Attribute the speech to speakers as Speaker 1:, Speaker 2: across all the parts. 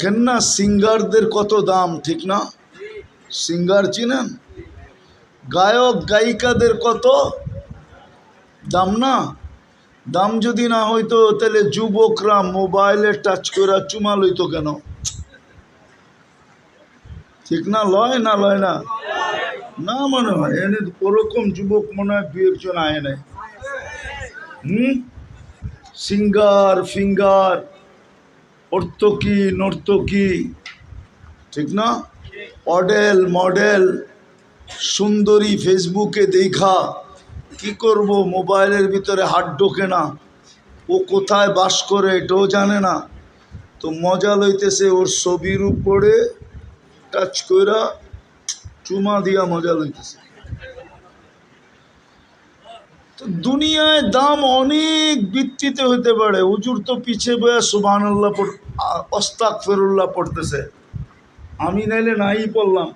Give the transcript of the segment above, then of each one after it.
Speaker 1: দেখেন না, সিঙ্গারদের কত দাম, ঠিক না? সিঙ্গার চিনেন? গায়ক, গায়িকাদের কত দাম না? দাম যদি না হইতো, তাহলে যুবকরা মোবাইলে টাচ করে চুমা লইতো কেন? ঠিক না, লয় না লয় না? না মনে হয়, এনে ওরকম যুবক মনে হয় দু একজন আয় নাই। হুম? সিঙ্গার, ফিঙ্গার অর্তকি নর্তকী ঠিক না? অডেল, মডেল, সুন্দরী ফেসবুকে দেখা, কি করব? মোবাইলের ভিতরে হাত ঢোকে না। ও কোথায় বাস করে এটাও জানে না। তো মজা লইতেছে ওর ছবির উপরে। টাচ কইরা চুমা দিয়া মজা লইতেছে। তো দুনিয়ায় দাম অনেক ভিত্তিতে হতে পারে। উজুর তো পিছে বয়া সুবান আল্লাহ অস্তাক ফেরুল্লাহ পড়তেছে। আমি নাইলে নাই পড়লাম।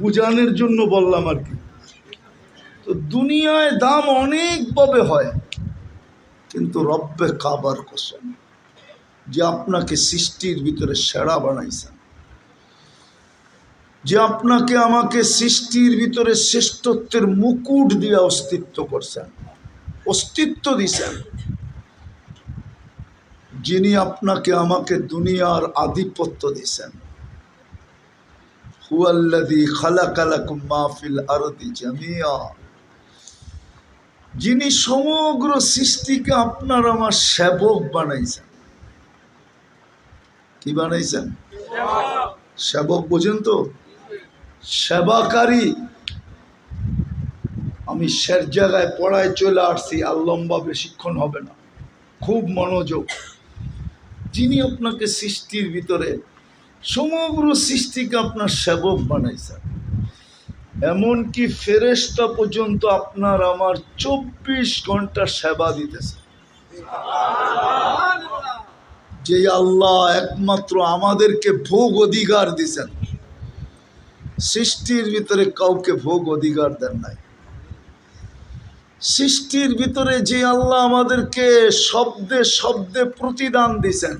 Speaker 1: বুঝানোর জন্য বললাম আর কি। তো দুনিয়ায় দাম অনেকভাবে হয়, কিন্তু রব্বে কাবার কসম, যে আপনাকে সৃষ্টির ভিতরে সেরা বানাইছেন যে আপনাকে আমাকে সৃষ্টির ভিতরে শ্রেষ্ঠত্বের মুকুট দিয়ে অস্তিত্ব করছেন অস্তিত্ব দিছেন। যিনি আপনাকে আমাকে দুনিয়ার আধিপত্য দিছেন। হুয়াল্লাযী খালাকালাকুম মা ফিল আরদি জামিয়া। যিনি সমগ্র সৃষ্টিকে আপনার আমার সেবক বানাইছেন। কি বানাইছেন? সেবক বোঝেন তো? সেবাকারী। আমি শের জায়গায় পড়ায় চলে আসছি, আর লম্বা বেশিক্ষণ হবে না। খুব মনোযোগ। যিনি আপনাকে সৃষ্টির ভিতরে সমগ্র সৃষ্টিকে আপনার সেবক বানাইছেন। এমনকি ফেরেস্তা পর্যন্ত আপনার আমার চব্বিশ ঘণ্টা সেবা দিতেছে। যে আল্লাহ একমাত্র আমাদেরকে ভোগ অধিকার দিছেন। সৃষ্টির ভিতরে কাউকে ভোগ অধিকার দেন নাই। সৃষ্টির ভিতরে যে আল্লাহ আমাদেরকে শব্দে শব্দে প্রতিদান দিছেন,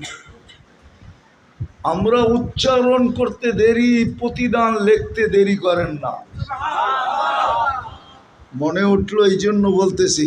Speaker 1: আমরা উচ্চারণ করতে দেরি, প্রতিদান লিখতে দেরি করেন না। মনে উঠল এই জন্য বলতেছি